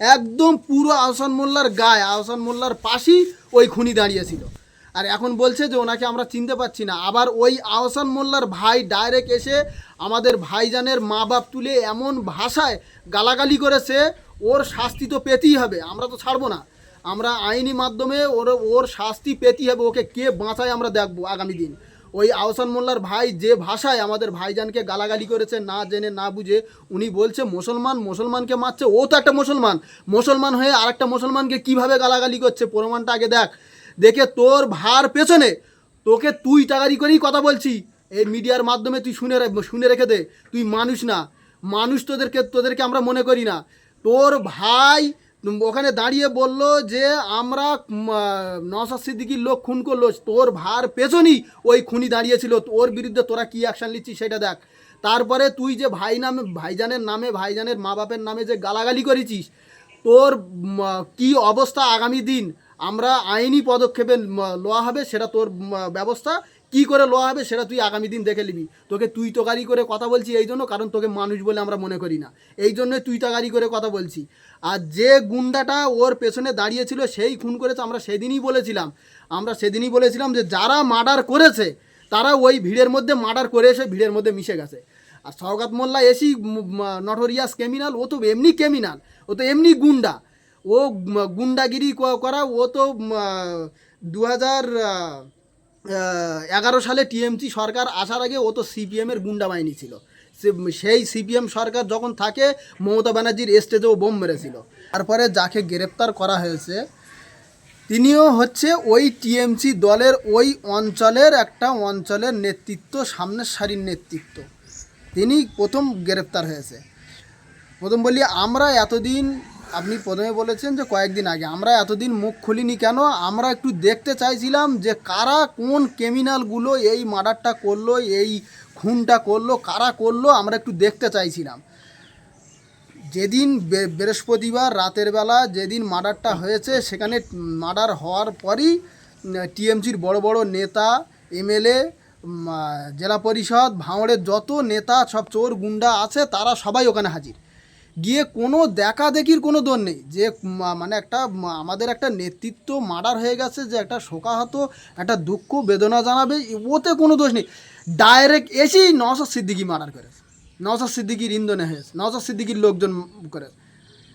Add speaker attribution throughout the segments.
Speaker 1: একদম পুরো আহসান মোল্লার গায়ে, আহসান মোল্লার পাশেই ওই খুনি দাঁড়িয়েছিল আর এখন বলছে যে ওনাকে আমরা চিনতে পারছি না। আবার ওই আহসান মোল্লার ভাই ডাইরেক্ট এসে আমাদের ভাইজানের মা বাপ তুলে এমন ভাষায় গালাগালি করেছে ওর শাস্তি তো পেতেই হবে, আমরা তো ছাড়বো না। আমরা আইনি মাধ্যমে ওর ওর শাস্তি পেতেই হবে, ওকে কে বাঁচায় আমরা দেখব আগামী দিন। ওই আহসান মোল্লার ভাই যে ভাষায় আমাদের ভাইজানকে গালাগালি করেছে না জেনে না বুঝে, উনি বলছে, মুসলমান, মুসলমানকে মারছে। ও তো একটা মুসলমান। মুসলমান হয়ে আরেকটা মুসলমানকে কীভাবে গালাগালি করছে? প্রমাণটা আগে দেখ। দেখে তোর ভার পেছনে। তোকে তুই টাকারি করেই কথা বলছি। এই মিডিয়ার মাধ্যমে তুই শুনে শুনে রেখে দে। তুই মানুষ না। মানুষ তোদেরকে তোদেরকে আমরা মনে করি না। তোর ভাই ওখানে দাঁড়িয়ে বলল যে, আমরা নসাদ সিদ্দিকির লোক খুন করল, তোর ভার পেছনই ওই খুনি দাঁড়িয়েছিল, ওর বিরুদ্ধে তোরা কী অ্যাকশান নিচ্ছিস সেটা দেখ। তারপরে তুই যে ভাই নামে, ভাইজানের নামে, ভাইজানের মা বাপের নামে যে গালাগালি করেছিস, তোর কি অবস্থা আগামী দিন? আমরা আইনি পদক্ষেপে লওয়া হবে, সেটা তোর ব্যবস্থা। কি করে লওয়া হবে সেটা তুই আগামী দিন দেখে নিবি। তোকে তুই তোকারি করে কথা বলছি এই জন্য, কারণ তোকে মানুষ বলে আমরা মনে করি না। এই জন্যই তুই তাগারি করে কথা বলছি। আর যে গুন্ডাটা ওর পেছনে দাঁড়িয়েছিল, সেই খুন করেছে আমরা সেদিনই বলেছিলাম। আমরা সেদিনই বলেছিলাম যে যারা মার্ডার করেছে, তারা ওই ভিড়ের মধ্যে মার্ডার করে এসে ভিড়ের মধ্যে মিশে গেছে। আর Saugat Molla is a notorious criminal, ও তো এমনি ক্রিমিনাল, ও তো এমনি গুন্ডা। ও গুন্ডাগিরি করা, ও তো দু হাজার এগারো সালে টিএমসি সরকার আসার আগে ও তো সিপিএমের গুন্ডা বাহিনী ছিল। সেই সিপিএম সরকার যখন থাকে, মমতা ব্যানার্জির স্টেজেও বোম মেরেছিল। তারপরে যাকে গ্রেপ্তার করা হয়েছে, তিনিও হচ্ছে ওই টিএমসি দলের ওই অঞ্চলের একটা অঞ্চলের নেতৃত্ব সামনের সারির নেতৃত্ব। তিনি প্রথম গ্রেপ্তার হয়েছে। প্রথম বলি, আমরা এতদিন আপনি প্রথমে বলেছেন যে কয়েকদিন আগে। আমরা এতদিন মুখ খুলিনি কেন? আমরা একটু দেখতে চাইছিলাম যে কারা কোন ক্রিমিনালগুলো এই মার্ডারটা করল, এই খুনটা করল, কারা করল, আমরা একটু দেখতে চাইছিলাম। যেদিন বৃহস্পতিবার রাতের বেলা যেদিন মার্ডারটা হয়েছে, সেখানে মার্ডার হওয়ার পরই টিএমসির বড় বড় নেতা, এমএলএ জেলা পরিষদ, ভাঙড়ের যত নেতা, সব চোর গুন্ডা আছে, তারা সবাই ওখানে হাজির। গিয়ে কোনো দেখা দেখির কোনো দোষ নেই। যে মানে একটা আমাদের একটা নেতৃত্ব মার্ডার হয়ে গেছে, যে একটা শোকাহত, একটা দুঃখ, বেদনা জানাবে, ওতে কোনো দোষ নেই। ডাইরেক্ট এসেই নওসাদ সিদ্দিকি মার্ডার করেছে নওসাদ সিদ্দিকির ইন্ধনে হয়েছে নওসাদ সিদ্দিকির লোকজন করে।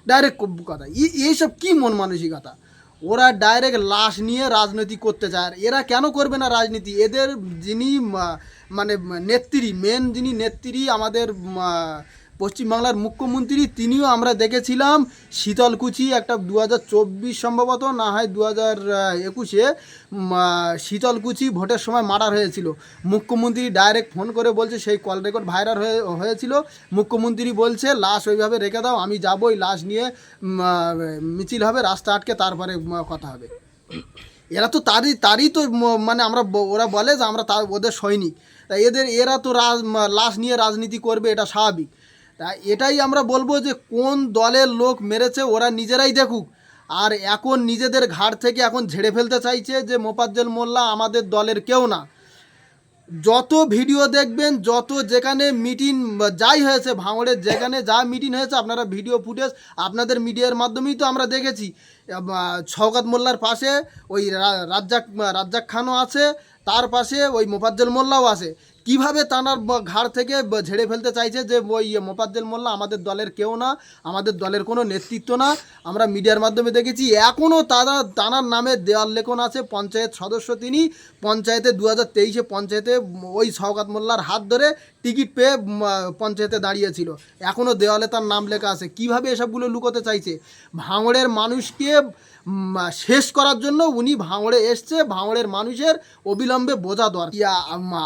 Speaker 1: ডাইরেক্ট কথা। এই- এইসব কী মন মানসিকতা? ওরা ডাইরেক্ট লাশ নিয়ে রাজনীতি করতে চায়। আর এরা কেন করবে না রাজনীতি? এদের যিনি মানে নেত্রী মেন যিনি নেত্রী, আমাদের পশ্চিমবাংলার মুখ্যমন্ত্রী তিনিও আমরা দেখেছিলাম শীতলকুচি একটা দু হাজার চব্বিশ সম্ভবত, না হয় দু হাজার একুশে শীতলকুচি ভোটের সময় মার্ডার হয়েছিল। মুখ্যমন্ত্রী ডাইরেক্ট ফোন করে বলছে সেই কল রেকর্ড ভাইরাল হয়ে, হয়েছিল। মুখ্যমন্ত্রী বলছে, লাশ ওইভাবে রেখে দাও, আমি যাব ওই লাশ নিয়ে মিছিল হবে, রাস্তা আটকে তারপরে কথা হবে। এরা তো তারই তারই তো মানে আমরা ওরা বলে যে আমরা ওদের সৈনিক। এদের, এরা তো রাজ, লাশ নিয়ে রাজনীতি করবে, এটা স্বাভাবিক। তা এটাই আমরা বলব যে কোন দলের লোক মেরেছে, ওরা নিজেরাই দেখুক। আর এখন নিজেদের ঘাট থেকে এখন ঝেড়ে ফেলতে চাইছে যে মোপাজ্জল মোল্লা আমাদের দলের কেউ না। যত ভিডিও দেখবেন, যত যেখানে মিটিং যাই হয়েছে, ভাঙড়ের যেখানে যা মিটিং হয়েছে, আপনারা ভিডিও ফুটেজ আপনাদের মিডিয়ার মাধ্যমেই তো আমরা দেখেছি। শওকাত মোল্লার পাশে ওই রাজ্জাক রাজ্জাক খানও আছে, তার পাশে ওই মোফাজ্জল মোল্লাও আছে। কীভাবে তানার ঘাড় থেকে ঝেড়ে ফেলতে চাইছে যে ওই মোফাজ্জল মোল্লা আমাদের দলের কেউ না, আমাদের দলের কোনো নেতৃত্ব না, আমরা মিডিয়ার মাধ্যমে দেখেছি এখনও তারা, তানার নামে দেওয়াল লেখন আছে পঞ্চায়েত সদস্য তিনি, পঞ্চায়েতে দু হাজার তেইশে পঞ্চায়েতে ওই শওকাত মোল্লার হাত ধরে টিকিট পেয়ে পঞ্চায়েতে দাঁড়িয়েছিল। এখনও দেওয়ালে তার নাম লেখা আছে। কীভাবে এসবগুলো লুকোতে চাইছে? ভাঙড়ের মানুষকে উম, শেষ করার জন্য উনি ভাঙড়ে এসছে। ভাঙড়ের মানুষের অবিলম্বে বোঝা দরকার। ইয়া,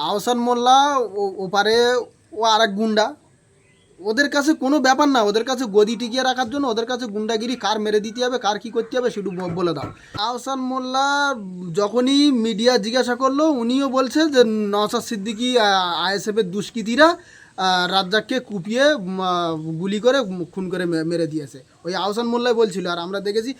Speaker 1: আহসান মোল্লা ওপারে ও আর এক গুন্ডা। ওদের কাছে কোনো ব্যাপার না। ওদের কাছে গদি টিকিয়ে রাখার জন্য ওদের কাছে গুন্ডাগিরি কার মেরে দিতে হবে কার কি করতে হবে সেটু বলে দাও। আহসান মোল্লা যখনই মিডিয়া জিজ্ঞাসা করল উনিও বলছে যে নওসাদ সিদ্দিকি আইএসএফের দুষ্কৃতীরা রাজ্জাককে কুপিয়ে গুলি করে খুন করে মেরে দিয়েছে। ওই আহসান মোল্লাই বলছিল আর আমরা দেখেছি